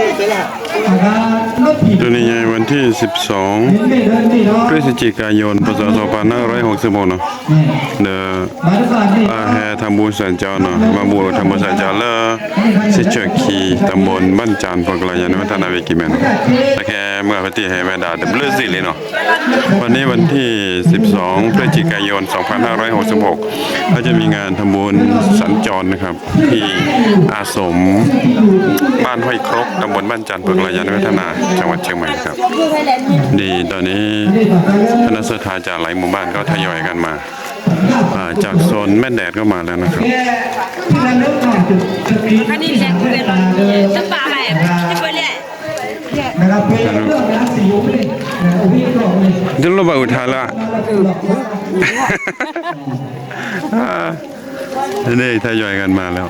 Porque ตัวนี้ใหญ่วันที่ 12 พฤศจิกายนพศ2566เนาะเดออาแฮทำบุญสัญจรเนาะมาบูรทำบุญสัญจรเลอสิเจอคีตำบลบ้านจานปกลายันวัฒนาเวกิแมนแต่แค่เมื่อวันที่แฮแม่ดาเดบลือสิเลยเนาะวันนี้วันที่ 12 พฤศจิกายน 2566 ก็จะมีงานทำบุญสัญจรนะครับ ที่อาสมบ้านห้วยครกตำบลบ้านจานปกลายันวัฒนา จังหวัดเชียงใหม่ครับ ดีตอนนี้คณะสถาจากหลายหมู่บ้านก็ทยอยกันมาอ่าจากโซนแม่แดดก็มาแล้วนะครับอันนี้แหละคุณเป็นจะป่าอะไรที่ไปเลยเดี๋ยวเราไปอุทาละอ่า นี่ทยอยกันมาแล้ว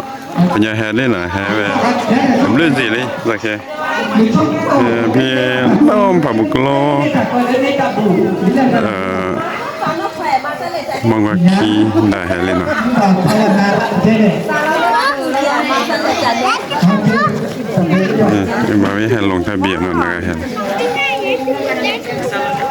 ปัญญาแฮร์ได้หน่อยแฮร์ไปผมเล่นสิเลยโอเคเอ่อพี่น้อมผับบุกโลเอ่อมองว่าคีได้แฮร์เลยหน่อยเอมาไม่แฮร์ลงทะเบียนหน่อยนะครั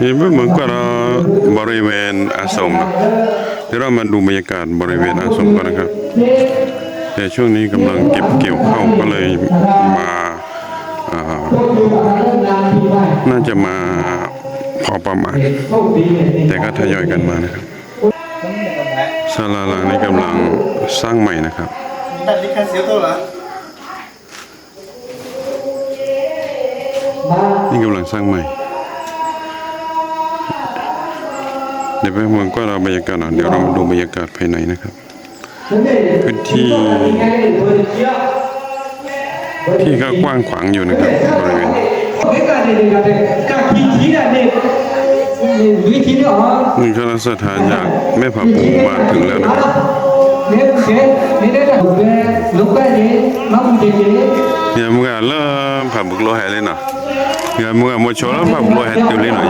นี่ไม่เหมือนกับเราบริเวณอาสมนะเดี๋ยวเรามาดูบรรยากาศบริเวณอาสมก่อนนะครับ แต่ช่วงนี้กำลังเก็บเกี่ยวข้าวก็เลยมาาน่าจะมาพอประมาณ แต่ก็ทยอยกันมานะครับศาลาหลังนี้กำลังสร้างใหม่นะครับ นี่กำลังสร้างใหม่ เดี๋ยวไปเมืองก็เราบรรยากาศหน่อยเดี๋ยวเรามาดูบรรยากาศภายในนะครับ พื้นที่ ที่ก็กว้างขวางอยู่นะครับบริเวณนี่คณะสถานจากแม่ผาปูมาถึงแล้วนะครับเนี่ยมึงอะเริ่มผาบุกโลแหเลยเนาะเนี่ยมึงอะโมโชแล้วผาบุก โลแหติวเลยหน่อย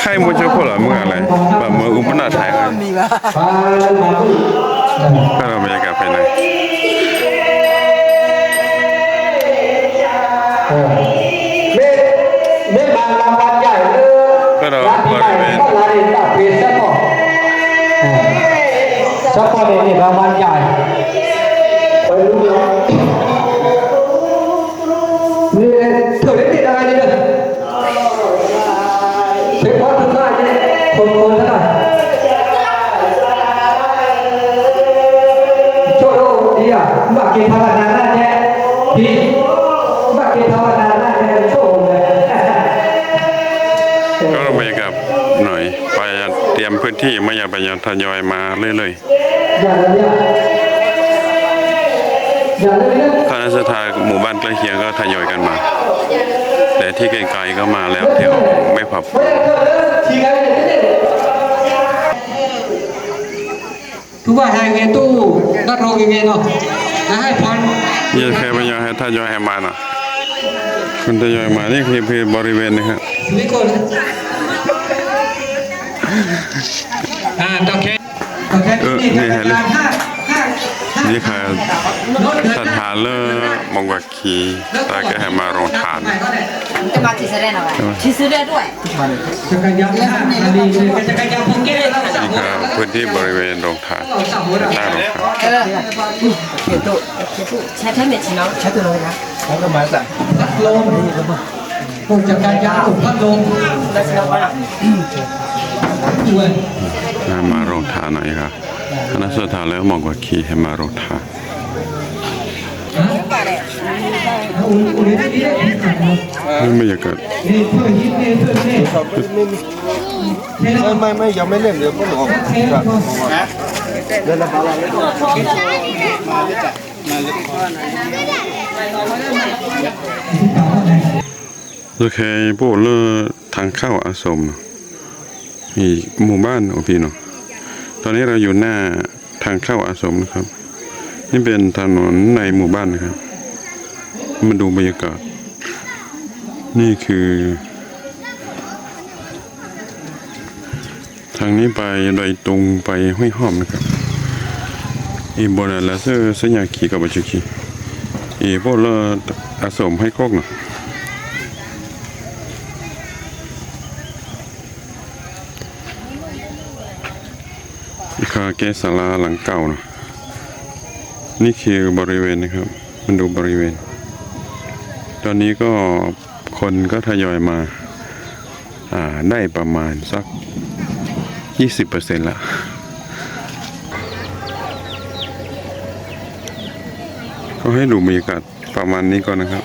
ไทยโมโชโคละมึงอะไรแบบมืออุปนาไทยกันก็เราบรร อะบักเกภาวนาหน้าแท้ดีบักเกภาวนาหน้าแท้โชคเลยก็เราบรรยากาศหน่อยไปเตรียมพื้นที่ไม่อยากไปยทยอยมาเรื่อยอย่าเลยเนี่ยอย่าเลยเนี่ยๆคณะสถานหมู่บ้านใกล้เคียงก็ทยอยกันมา แต่ที่ไกลๆก็มาแล้วแถวไม่ผับทุกว่าไฮเวย์ตู้นัดโรงยังไงเนาะ นะให้พรยี่แค่พยายให้ทยอยให้มาน่ะคนทยอยมานี่คือคือบริเวณนะครับนี่ก่อนอ่าต่อแค่ต่อแค่นี่ทำการห้าห้าห้า นี่คือสถานเลิมองวาคีตาแกให้มาโรงทาน Itu mati serena pak. ที่ซื้อได้ด้วยจักรยานห้าอันนี้จักรยานพงเก้เราสั่งนี่คือพื้นที่บริเวณโรงทานเราสั่งหัวเราใต้โรงทาน Itu, itu. ใช้แค่เม็ดชิเนาะ Mana masak? ลมพวกจักรยานถูกพัดลมแล้วชิเนาะก็ด้วยมาโรงทานหน่อยครับ คาะสถานแล้วมองกว่าคีเฮมารุธาไม่ไม่อยากเกิดไม่ไม่ยังไม่เล่นเดี๋ยวพ่อหลงเดินละบาลาเล่มาเล่นจัดมาเล่นโอเคพวกเลือทางเข้าอาสมมีหมู่บ้านของพี่เนาะ อนนี้เราอยู่หน้าทางเข้าอาสมนะครับ นี่เป็นถนนในหมู่บ้านนะครับ มาดูบรรยากาศ นี่คือ ทางนี้ไปดอยตุงไปห้วยหอมนะครับอีบนแล้วเสื้อสัญญาขี่กับบัจุกีอีพวกเลออาสมให้โคกเนาะคาเกสาลาหลังเก่าเนะนี่คือบริเวณนะครับ มันดูบริเวณ ตอนนี้ก็คนก็ทยอยมาอ่าได้ประมาณสัก 20%ละก็ให้ดูบรรยากาศประมาณนี้ก่อนนะครับ